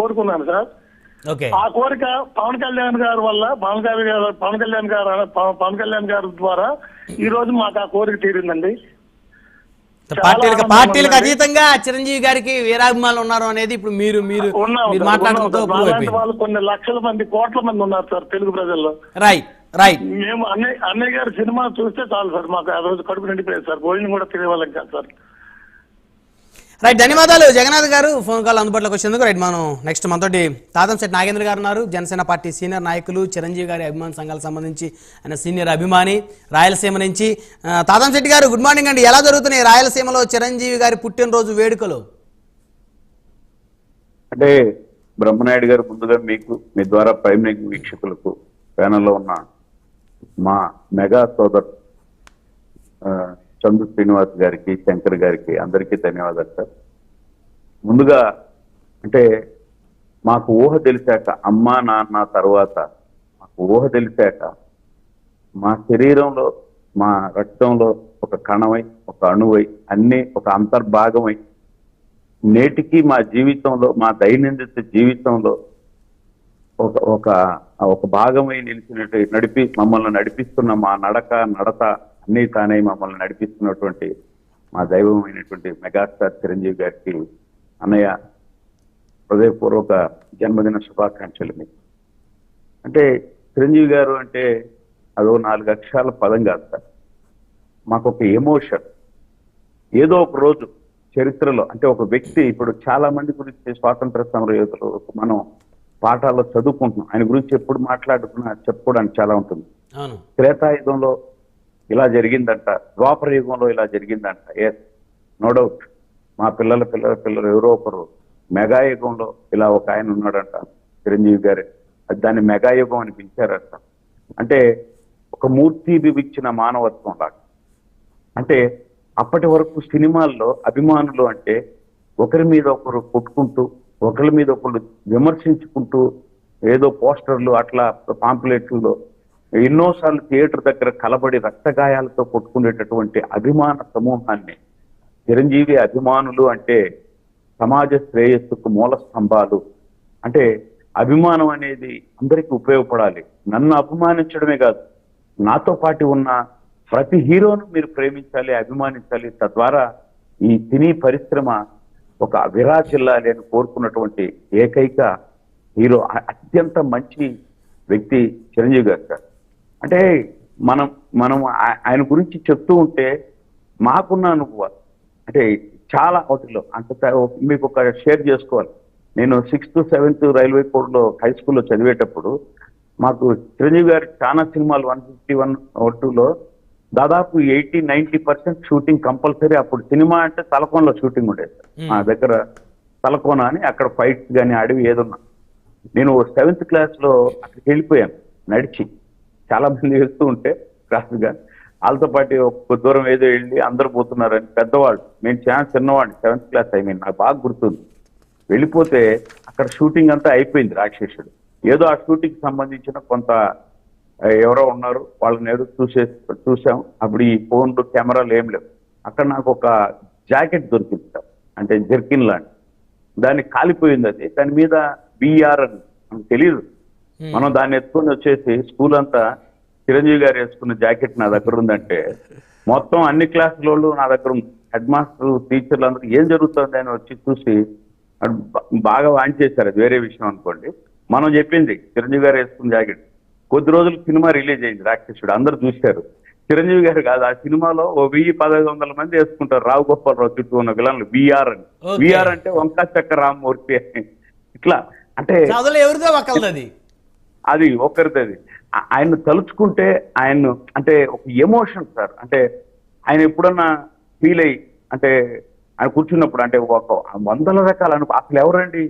కోరుకున్నాను సార్. ఆ కోరిక పవన్ కళ్యాణ్ గారి వల్ల పవన్ కళ్యాణ్ గారు పవన్ కళ్యాణ్ గారు పవ- పవన్ కళ్యాణ్ గారి ద్వారా ఈ రోజు మాకు ఆ కోరిక తీరిందండి. పార్టీలకు పార్టీలకు. అతీతంగా చిరంజీవి గారికి వీరాభిమానులు ఉన్నారు అనేది ఇప్పుడు మీరు మీరు మాట్లాడడంతో వాళ్ళు కొన్ని లక్షల మంది కోట్ల మంది ఉన్నారు సార్ తెలుగు ప్రజల్లో. Right right. మేము అన్నయ్య అన్నయ్య గారి సినిమా చూస్తే చాలు సార్ మాకు ఆ రోజు కడుపు నిండిపోయేది సార్. భోజనం కూడా తినేవాళ్ళం కాదు సార్. రైట్ ధన్యవాదాలు. జగన్నాథ్ గారు ఫోన్ కాల్ అందుబాటులోకి వచ్చేందుకు రైట్ మనం నెక్స్ట్ మనతోటి తాతంశెట్టి నాగేంద్ర గారు ఉన్నారు. జనసేన పార్టీ సీనియర్ నాయకులు చిరంజీవి గారి అభిమాన సంఘాలకు సంబంధించి ఆయన సీనియర్ అభిమాని రాయలసీమ నుంచి. తాతంశెట్టి గారు గుడ్ మార్నింగ్ అండి. ఎలా జరుగుతున్నాయి రాయలసీమలో చిరంజీవి గారి పుట్టినరోజు వేడుకలు? అంటే బ్రహ్మనాయుడు గారు ముందుగా మీకు మీ ద్వారా ప్రైమ్ వీక్షకులకు ప్యానల్లో ఉన్న మా మెగా సోదర్ చందు శ్రీనివాస్ గారికి శంకర్ గారికి అందరికీ ధన్యవాదాలు సార్. ముందుగా అంటే మాకు ఊహ తెలిసాక అమ్మ నాన్న తర్వాత మాకు ఊహ తెలిసాక మా శరీరంలో మా రక్తంలో ఒక కణమై ఒక అణువై అన్ని ఒక అంతర్భాగమై నేటికి మా జీవితంలో మా దైనందిన జీవితంలో ఒక ఒక ఒక భాగమై నిలిచినట్టు నడిపి మమ్మల్ని నడిపిస్తున్న మా నడక నడత అన్ని తానే మమ్మల్ని నడిపిస్తున్నటువంటి మా దైవమైనటువంటి మెగాస్టార్ చిరంజీవి గారికి అన్నయ్య హృదయపూర్వక జన్మదిన శుభాకాంక్షలు మీకు. అంటే చిరంజీవి గారు అంటే అదో నాలుగు అక్షరాల పదం కాదు సార్. మాకు ఒక ఎమోషన్. ఏదో ఒక రోజు చరిత్రలో అంటే ఒక వ్యక్తి ఇప్పుడు చాలా మంది గురించి స్వాతంత్ర సమర యోధులు మనం పాఠాల్లో చదువుకుంటున్నాం. ఆయన గురించి ఎప్పుడు మాట్లాడుకున్నా చెప్పుకోవడానికి చాలా ఉంటుంది. అవును. త్రేతాయుగంలో ఇలా జరిగిందంట. ద్వాపర యుగంలో ఇలా జరిగిందంట. ఎస్ నో డౌట్ మా పిల్లల పిల్లల పిల్లలు ఎవరో ఒకరు మెగాయుగంలో ఇలా ఒక ఆయన ఉన్నాడంట చిరంజీవి గారే. అది దాన్ని మెగాయుగం అని పిలిచారంట. అంటే ఒక మూర్తి బిబిచ్చిన మానవత్వం లాగా. అంటే అప్పటి వరకు సినిమాల్లో అభిమానులు అంటే ఒకరి మీద ఒకరు కొట్టుకుంటూ ఒకరి మీద ఒకరు విమర్శించుకుంటూ ఏదో పోస్టర్లు అట్లా పాంప్లెట్లలో ఎన్నోసార్లు థియేటర్ దగ్గర కలబడి రక్తగాయాలతో కొట్టుకునేటటువంటి అభిమాన సమూహాన్ని చిరంజీవి అభిమానులు అంటే సమాజ శ్రేయస్సుకు మూల స్తంభాలు. అంటే అభిమానం అనేది అందరికీ ఉపయోగపడాలి. నన్ను అభిమానించడమే కాదు నాతో పాటు ఉన్న ప్రతి హీరోను మీరు ప్రేమించాలి అభిమానించాలి తద్వారా ఈ సినీ పరిశ్రమ ఒక విరాజిల్లాలి అని కోరుకున్నటువంటి ఏకైక హీరో అత్యంత మంచి వ్యక్తి చిరంజీవి గారు సార్. అంటే మనం మనం ఆయన గురించి చెప్తూ ఉంటే మాకున్న అనుభవాలు. అంటే చాలా వాటిలో అంత మీకు ఒక షేర్ చేసుకోవాలి. నేను సిక్స్త్ సెవెంత్ రైల్వే కోడ్లో హై స్కూల్లో చదివేటప్పుడు మాకు చిరంజీవి గారి చాలా సినిమాలు వన్ ఫిఫ్టీ వన్ టూలో దాదాపు eighty ninety percent shooting compulsory అప్పుడు సినిమా అంటే తలకోనలో షూటింగ్ ఉండేది. మా దగ్గర తలకోన అని అక్కడ ఫైట్స్ కానీ అడవి ఏదున్నా. నేను సెవెంత్ క్లాస్లో అక్కడికి వెళ్ళిపోయాను నడిచి. చాలా మంది వెళ్తూ ఉంటే క్లాస్ వాళ్ళతో పాటు ఒక దూరం ఏదో వెళ్ళి అందరు పోతున్నారని పెద్దవాళ్ళు. నేను చాలా చిన్నవాడిని సెవెంత్ క్లాస్ ఐ మీన్ నాకు బాగా గుర్తుంది. వెళ్ళిపోతే అక్కడ షూటింగ్ అంతా అయిపోయింది రాక్షసుడు. ఏదో ఆ షూటింగ్ సంబంధించిన కొంత ఎవరో ఉన్నారు వాళ్ళని ఏదో చూసే చూసాం. అప్పుడు ఈ ఫోన్లు కెమెరాలు ఏం లేవు. అక్కడ నాకు ఒక జాకెట్ దొరికింది సార్. అంటే జర్కిన్ లాంటి దాన్ని కాలిపోయింది అది. దాని మీద బిఆర్ అని తెలియదు మనం దాన్ని ఎత్తుకొని వచ్చేసి స్కూల్ అంతా చిరంజీవి గారు వేసుకున్న జాకెట్ నా దగ్గర ఉందంటే మొత్తం అన్ని క్లాసుల వాళ్ళు నా దగ్గర హెడ్ మాస్టర్ టీచర్లు అందరూ ఏం జరుగుతుంది అని వచ్చి చూసి బాగా వాంచేశారు అది వేరే విషయం అనుకోండి. మనం చెప్పింది చిరంజీవి గారు వేసుకున్న జాకెట్. కొద్ది రోజులు సినిమా రిలీజ్ అయింది రాక్షసుడు. అందరూ చూశారు. చిరంజీవి గారు కాదు ఆ సినిమాలో ఓ వెయ్యి పదహైదు వందల మంది వేసుకుంటారు. రావు గోపాలరావు చుట్టూ ఉన్న విలన్లు. విఆర్ అని. విఆర్ అంటే వంకా చక్క రామ్మూర్తి అని. ఇట్లా. అంటే ఎవరిదో అది ఒకరిది అది తలుచుకుంటే ఆయన అంటే ఒక ఎమోషన్ సార్. అంటే ఆయన ఎప్పుడన్నా ఫీల్ అయ్యి అంటే ఆయన కూర్చున్నప్పుడు అంటే ఒక వందల రకాల అసలు ఎవరండి?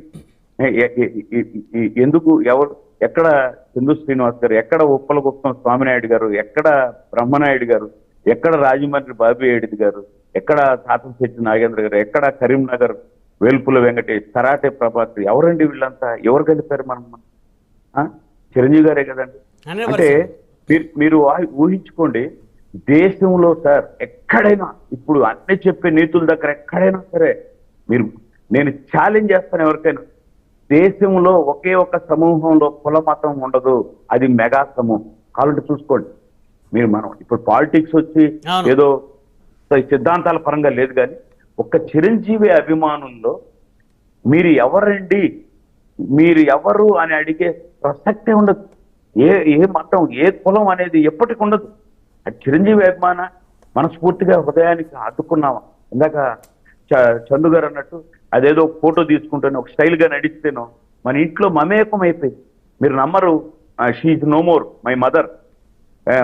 ఎందుకు ఎవరు ఎక్కడ చందు శ్రీనివాస్ గారు ఎక్కడ ఉప్పలగుప్తం స్వామినాయుడు గారు ఎక్కడ బ్రహ్మనాయుడు గారు ఎక్కడ రాజమండ్రి బాబీ ఏడిది గారు ఎక్కడ తాతంశెట్టి నాగేంద్ర గారు ఎక్కడ కరీంనగర్ వేల్పుల వెంకటేష్ కరాటే ప్రభాకర్ ఎవరండి వీళ్ళంతా? ఎవరు కలిపారు మనం ఆ? చిరంజీవి గారే కదండి 100%. అంటే మీరు ఊహించుకోండి దేశంలో సార్ ఎక్కడైనా ఇప్పుడు అన్ని చెప్పే నీతుల దగ్గర ఎక్కడైనా సరే మీరు నేను ఛాలెంజ్ చేస్తాను ఎవరికైనా దేశంలో ఒకే ఒక సమూహంలో కుల మతం ఉండదు అది మెగా సమూహం కావాలంటే చూసుకోండి మీరు మనం ఇప్పుడు పాలిటిక్స్ వచ్చి. ఏదో సిద్ధాంతాల పరంగా లేదు కానీ ఒక్క చిరంజీవి అభిమానుల్లో మీరు ఎవరండి మీరు ఎవరు అని అడిగే ప్రసక్తే ఉండదు. ఏ ఏ మతం ఏ కులం అనేది ఎప్పటికి ఉండదు. అది చిరంజీవి అభిమాన మనస్ఫూర్తిగా హృదయానికి హత్తుకున్నామా ఇందాక చ- చందు గారు అన్నట్టు అదేదో ఫోటో తీసుకుంటాను ఒక స్టైల్గా నడిస్తేనో మన ఇంట్లో మమేకం అయిపోయింది. మీరు నమ్మరు she no more my mother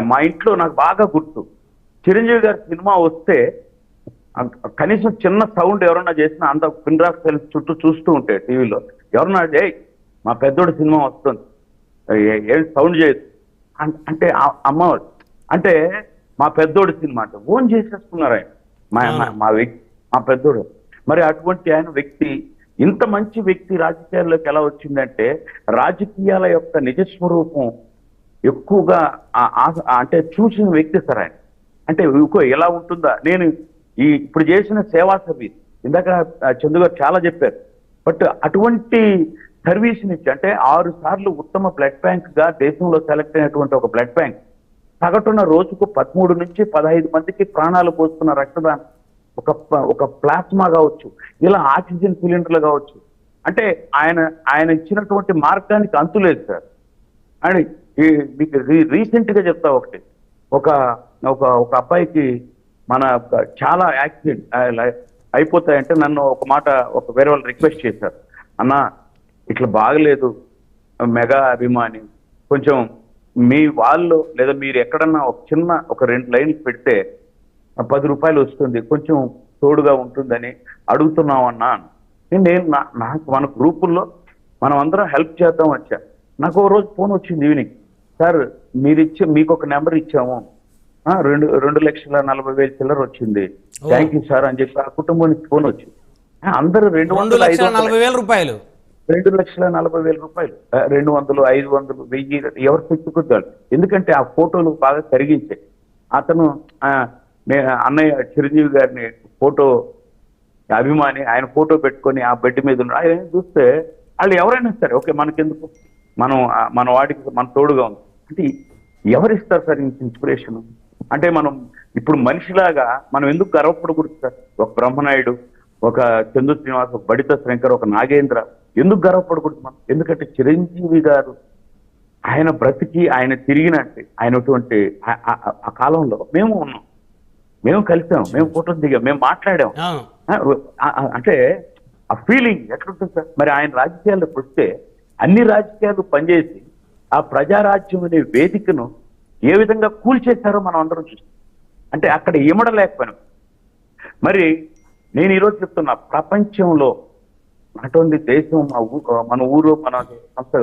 మా ఇంట్లో నాకు బాగా గుర్తు. చిరంజీవి గారి సినిమా వస్తే కనీసం చిన్న సౌండ్ ఎవరన్నా చేసినా అంత పిన్రాక్ సెల్ చుట్టూ చూస్తూ ఉంటే టీవీలో ఎవరన్నా ఏయ్ మా పెద్దోడి సినిమా వస్తుంది. ఏ- సౌండ్ చేయదు అంటే అమ్మ అంటే మా పెద్దోడి సినిమా అంటే. ఓన్ చేసేసుకున్నారు ఆయన. మా మా- మా వ్యక్తి మా పెద్దోడు. మరి అటువంటి ఆయన వ్యక్తి ఇంత మంచి వ్యక్తి రాజకీయాల్లోకి ఎలా వచ్చిందంటే రాజకీయాల యొక్క నిజ స్వరూపం ఎక్కువగా అంటే చూసిన వ్యక్తి సార్ ఆయన. అంటే ఇంకో ఎలా ఉంటుందా? నేను ఈ ఇప్పుడు చేసిన సేవా సర్వీస్ ఇందాక చందు గారు చాలా చెప్పారు. బట్ అటువంటి సర్వీస్ నుంచి అంటే ఆరు సార్లు ఉత్తమ బ్లడ్ బ్యాంక్గా దేశంలో సెలెక్ట్ అయినటువంటి ఒక బ్లడ్ బ్యాంక్ సగటున రోజుకు పదమూడు నుంచి పదహైదు మందికి ప్రాణాలు పోస్తున్న రక్తదానం ఒక ఒక ప్లాస్మా కావచ్చు ఇలా ఆక్సిజన్ సిలిండర్లు కావచ్చు. అంటే ఆయన ఆయన ఇచ్చినటువంటి మార్గానికి అంతులేదు సార్. అండ్ ఈ మీకు రీ- రీసెంట్గా చెప్తా ఒకటి. ఒక ఒక ఒక అబ్బాయికి మన చాలా యాక్సిడెంట్ అయిపోతాయంటే నన్ను ఒక మాట ఒక వేరే వాళ్ళు రిక్వెస్ట్ చేశారు. అన్న ఇట్లా బాగలేదు. మెగా అభిమాని. కొంచెం మీ వాళ్ళు లేదా మీరు ఎక్కడన్నా ఒక చిన్న ఒక రెండు లైన్లు పెడితే పది రూపాయలు వస్తుంది. కొంచెం తోడుగా ఉంటుందని అడుగుతున్నాం అన్నా అని. నేను నాకు మన గ్రూపుల్లో మనం అందరం హెల్ప్ చేద్దాం వచ్చా. నాకు ఓ రోజు ఫోన్ వచ్చింది ఈవినింగ్. సార్ మీరు ఇచ్చే మీకు ఒక నెంబర్ ఇచ్చాము. రెండు రెండు లక్షల నలభై వేలు చిల్లర వచ్చింది. థ్యాంక్ యూ సార్ అని చెప్పి ఆ కుటుంబం నుంచి ఫోన్ వచ్చింది. అందరూ రెండు వందల. నలభై వేల రూపాయలు. రెండు లక్షల నలభై వేల రూపాయలు. రెండు వందలు ఐదు వందలు వెయ్యి ఎవరు తెచ్చుకుంటారు? ఎందుకంటే ఆ ఫోటోలు బాగా కరిగించాయి. అతను ఆ, అన్నయ్య చిరంజీవి గారిని ఫోటో అభిమాని ఆయన ఫోటో పెట్టుకొని ఆ బెడ్ మీద ఉన్న ఆయన చూస్తే వాళ్ళు ఎవరైనా సరే ఓకే మనకెందుకు? మనం మన వాడికి మన తోడుగా ఉంది. అంటే ఎవరిస్తారు సార్ ఇంత ఇన్స్పిరేషన్ అంటే మనం ఇప్పుడు మనిషిలాగా మనం ఎందుకు గర్వపడకూడదు సార్? ఒక బ్రహ్మనాయుడు ఒక చందు శ్రీనివాస్ ఒక బడిత శంకర్ ఒక నాగేంద్ర ఎందుకు గర్వపడకూడదు మనం? ఎందుకంటే చిరంజీవి గారు ఆయన బ్రతికి ఆయన తిరిగినట్టు ఆయనటువంటి ఆ- కాలంలో మేము ఉన్నాం. మేము కలిసాం మేము ఫోటోలు దిగాం మేము మాట్లాడాం. అంటే ఆ ఫీలింగ్ ఎక్కడుంటుంది సార్? మరి ఆయన రాజకీయాల్లోకి వస్తే అన్ని రాజకీయాలు పనిచేసి ఆ ప్రజారాజ్యం అనే వేదికను ఏ విధంగా కూల్చేశారో మనం అందరం చూస్తాం. అంటే అక్కడ ఇమడలేకపోయినాం. మరి నేను ఈరోజు చెప్తున్నా ప్రపంచంలో అటువంటి దేశం మా ఊ మన ఊరు మన సంస్థ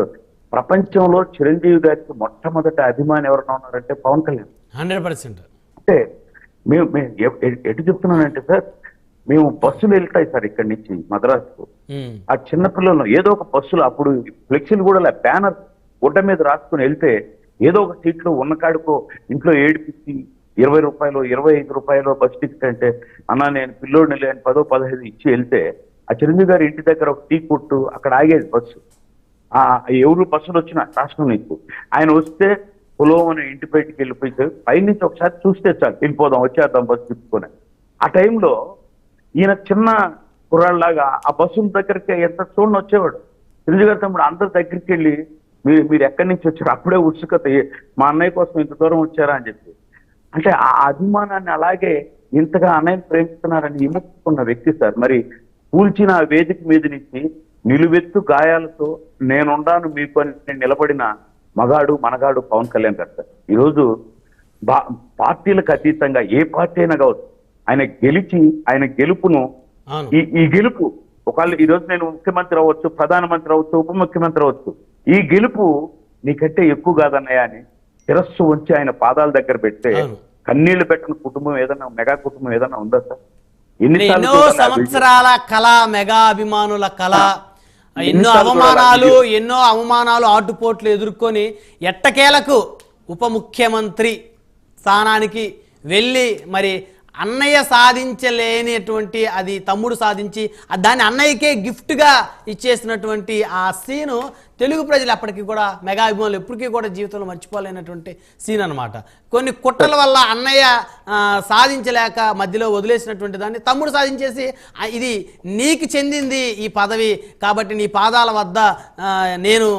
ప్రపంచంలో చిరంజీవి గారికి మొట్టమొదటి అభిమాని ఎవరైనా ఉన్నారంటే పవన్ కళ్యాణ్. Hundred percent. అంటే మేము ఎటు చెప్తున్నానంటే సార్ మేము బస్సులు వెళ్తాయి సార్ ఇక్కడి నుంచి మద్రాసుకు. ఆ చిన్న పిల్లలు ఏదో ఒక బస్సులు అప్పుడు ఫ్లెక్సీలు కూడా బ్యానర్ గుడ్డ మీద రాసుకుని వెళ్తే ఏదో ఒక సీట్లో ఉన్న కాడుకో ఇంట్లో ఏడిపించి ఇరవై రూపాయలు ఇరవై ఐదు రూపాయలు బస్ టికెట్ అంటే అన్న నేను పిల్లోడిని లేని పదో పదహైదు ఇచ్చి వెళ్తే ఆ చిరంజీవి గారి ఇంటి దగ్గర ఒక టీ కొట్టు అక్కడ ఆగేది బస్సు. ఆ ఎవరు బస్సులు వచ్చినా రాష్ట్రం నీకు ఆయన వస్తే పొలం అనే ఇంటి బయటికి వెళ్ళిపోతే పైనుంచి ఒకసారి చూస్తే చాలు వెళ్ళిపోదాం వచ్చేద్దాం బస్సు తిప్పుకొని. ఆ టైంలో ఈయన చిన్న కుర్రాళ్ళలాగా ఆ బస్సు దగ్గరికి ఎంత చూడని వచ్చేవాడు. చిరంజీవి గారి తమ్ముడు అందరి దగ్గరికి వెళ్ళి మీరు మీరు ఎక్కడి నుంచి వచ్చారు? అప్పుడే ఉత్సుకత మా అన్నయ్య కోసం ఇంత దూరం వచ్చారా? అని చెప్పి. అంటే ఆ అభిమానాన్ని అలాగే ఇంతగా అన్నయ్య ప్రేమిస్తున్నారని విమర్శిస్తున్న వ్యక్తి సార్. మరి కూల్చిన ఆ వేదిక మీద నుంచి నిలువెత్తు గాయాలతో నేనుండాను మీకు అని నిలబడిన మగాడు మనగాడు పవన్ కళ్యాణ్ గారు సార్. ఈరోజు పార్టీలకు అతీతంగా ఏ పార్టీ అయినా కావచ్చు ఆయన గెలిచి ఆయన గెలుపును ఈ ఈ గెలుపు ఒకవేళ ఈ రోజు నేను ముఖ్యమంత్రి అవ్వచ్చు ప్రధానమంత్రి అవ్వచ్చు ఉప ముఖ్యమంత్రి అవ్వచ్చు ఈ గెలుపు నీకంటే ఎక్కువ కాదన్నయ్య అని శిరస్సు ఉంచి ఆయన పాదాల దగ్గర పెడితే. కన్నీళ్ళు పెట్టిన కుటుంబం ఏదైనా మెగా కుటుంబం ఏదైనా ఉందా సార్? ఎన్నో? సంవత్సరాల కళ మెగా అభిమానుల కళ ఎన్నో అవమానాలు ఎన్నో అవమానాలు ఆటుపోట్లు ఎదుర్కొని ఎట్టకేలకు ఉప ముఖ్యమంత్రి స్థానానికి వెళ్ళి మరి అన్నయ్య సాధించలేనిటువంటి అది తమ్ముడు సాధించి దాన్ని అన్నయ్యకే గిఫ్ట్గా ఇచ్చేసినటువంటి ఆ సీను తెలుగు ప్రజలు అప్పటికి కూడా మెగా అభిమానులు ఎప్పటికీ కూడా జీవితంలో మర్చిపోలేనటువంటి సీన్ అనమాట కొన్ని కుట్రల వల్ల అన్నయ్య సాధించలేక మధ్యలో వదిలేసినటువంటి దాన్ని తమ్ముడు సాధించేసి ఇది నీకు చెందింది ఈ పదవి కాబట్టి నీ పాదాల వద్ద నేను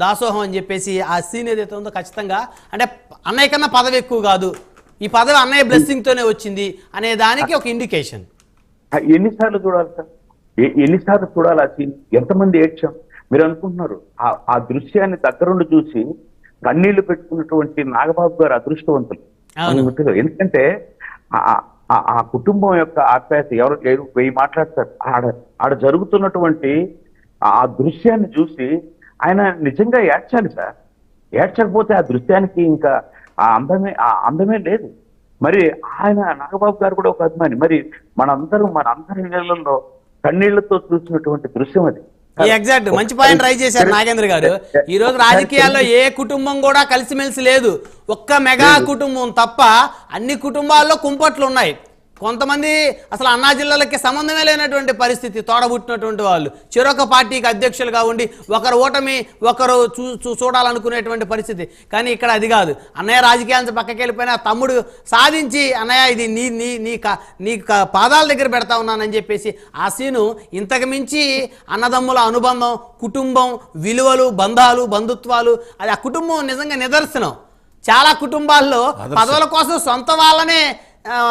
దాసోహం అని చెప్పేసి ఆ సీన్ ఏదైతే ఉందో ఖచ్చితంగా అంటే అన్నయ్య కన్నా పదవి ఎక్కువ కాదు. ఈ పదవి అన్నయ్య బ్లెస్సింగ్తోనే తోనే వచ్చింది అనే దానికి ఒక ఇండికేషన్ ఎన్నిసార్లు చూడాలి సార్? ఎన్నిసార్లు చూడాలి ఆ సీన్ ఎంతమంది ఏడ్చాం? మీరు అనుకుంటున్నారు ఆ ఆ దృశ్యాన్ని దగ్గరుండి చూసి కన్నీళ్ళు పెట్టుకున్నటువంటి నాగబాబు గారు అదృష్టవంతులు. ఎందుకంటే ఆ- కుటుంబం యొక్క ఆప్యాయత ఎవరు ఎవరు వెయ్యి మాట్లాడతారు. ఆడ ఆడ జరుగుతున్నటువంటి ఆ దృశ్యాన్ని చూసి ఆయన నిజంగా ఏడ్చాలి సార్. ఏడ్చకపోతే ఆ దృశ్యానికి ఇంకా ఆ అందమే ఆ అందమే లేదు. మరి ఆయన నాగబాబు గారు కూడా ఒక అభిమాని. మరి మనందరం మన అందరి ఇళ్ళలో కన్నీళ్ళతో చూసినటువంటి దృశ్యం అది. ఎగ్జాక్ట్ మంచి పాయింట్ ట్రై చేశారు నాగేంద్ర గారు. ఈ రోజు రాజకీయాల్లో ఏ కుటుంబం కూడా కలిసిమెలిసి లేదు. ఒక్క మెగా కుటుంబం తప్ప అన్ని కుటుంబాల్లో కుంపట్లు ఉన్నాయి. కొంతమంది అసలు అన్నా జిల్లాలకి సంబంధమే లేనటువంటి పరిస్థితి తోడబుట్టినటువంటి వాళ్ళు. చెరొక పార్టీకి అధ్యక్షులుగా ఉండి ఒకరు ఓటమి ఒకరు చూ చూ- చూడాలనుకునేటువంటి పరిస్థితి. కానీ ఇక్కడ అది కాదు. అన్నయ్య రాజకీయాలను పక్కకి వెళ్ళిపోయినా తమ్ముడు సాధించి అన్నయ్య ఇది నీ నీ నీ కా- నీ పాదాల దగ్గర పెడతా ఉన్నానని చెప్పేసి ఆ సీను ఇంతకు మించి అన్నదమ్ముల అనుబంధం కుటుంబం విలువలు బంధాలు బంధుత్వాలు అది ఆ కుటుంబం నిజంగా నిదర్శనం. చాలా కుటుంబాల్లో పదవుల కోసం సొంత వాళ్ళనే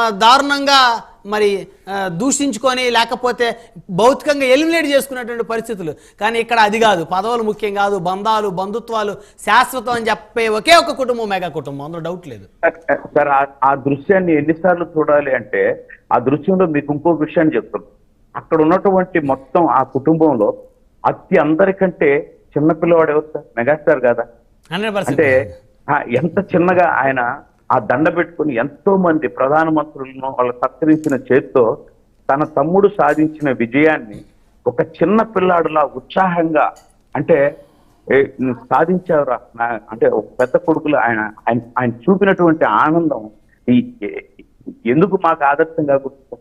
దారుణంగా మరి దూషించుకొని లేకపోతే భౌతికంగా ఎలిమినేట్ చేసుకునేటువంటి పరిస్థితులు. కానీ ఇక్కడ అది కాదు. పదవులు ముఖ్యం కాదు. బంధాలు బంధుత్వాలు శాశ్వతం అని చెప్పే ఒకే ఒక కుటుంబం మెగా కుటుంబం. అందులో డౌట్ లేదు. సార్ ఆ- దృశ్యాన్ని ఎన్నిసార్లు చూడాలి అంటే ఆ దృశ్యంలో మీకు ఇంకో విషయాన్ని చెప్తాను. అక్కడ ఉన్నటువంటి మొత్తం ఆ కుటుంబంలో అతి అందరికంటే చిన్న పిల్లవాడు ఎవరు సార్? మెగాస్టార్ కదా. అంటే ఎంత చిన్నగా ఆయన ఆ దండ పెట్టుకుని ఎంతో మంది ప్రధానమంత్రులను వాళ్ళు సత్కరించిన చేత్తో తన తమ్ముడు సాధించిన విజయాన్ని ఒక చిన్న పిల్లాడులా ఉత్సాహంగా అంటే ఏ, సాధించావురా అంటే ఒక పెద్ద కొడుకులు ఆయన ఆయన ఆయన చూపినటువంటి ఆనందం ఈ ఎందుకు మాకు ఆదర్శంగా గుర్తు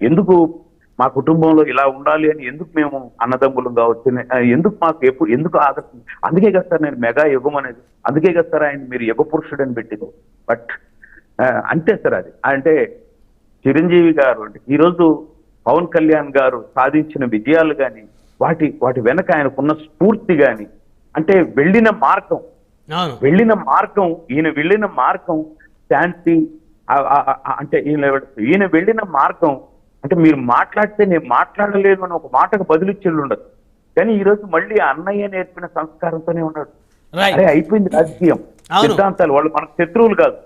ఎందుకు మా కుటుంబంలో ఇలా ఉండాలి అని ఎందుకు మేము అన్నదమ్ములం కావచ్చు? ఎందుకు మాకు ఎప్పుడు ఎందుకు ఆదర్శం అందుకే కదా సార్ నేను మెగా యుగం అనేది. అందుకే కదా సార్ ఆయన మీరు యుగ పురుషుడు అని పెట్టింది. బట్ అంతే సార్ అది. అంటే చిరంజీవి గారు అంటే ఈరోజు పవన్ కళ్యాణ్ గారు సాధించిన విజయాలు కానీ వాటి వాటి వెనక ఆయనకున్న స్ఫూర్తి కానీ అంటే వెళ్ళిన మార్గం. వెళ్ళిన మార్గం ఈయన వెళ్ళిన మార్గం శాంతి అంటే ఈయన ఈయన వెళ్ళిన మార్గం అంటే మీరు మాట్లాడితే నేను మాట్లాడలేను అని ఒక మాటకు బదులిచ్చేళ్ళు ఉండదు. కానీ ఈ రోజు మళ్ళీ అన్నయ్య నేర్పిన సంస్కారంతోనే ఉన్నాడు అరే అయిపోయింది రాజకీయం. సిద్ధాంతాలు వాళ్ళు మనకు శత్రువులు కాదు.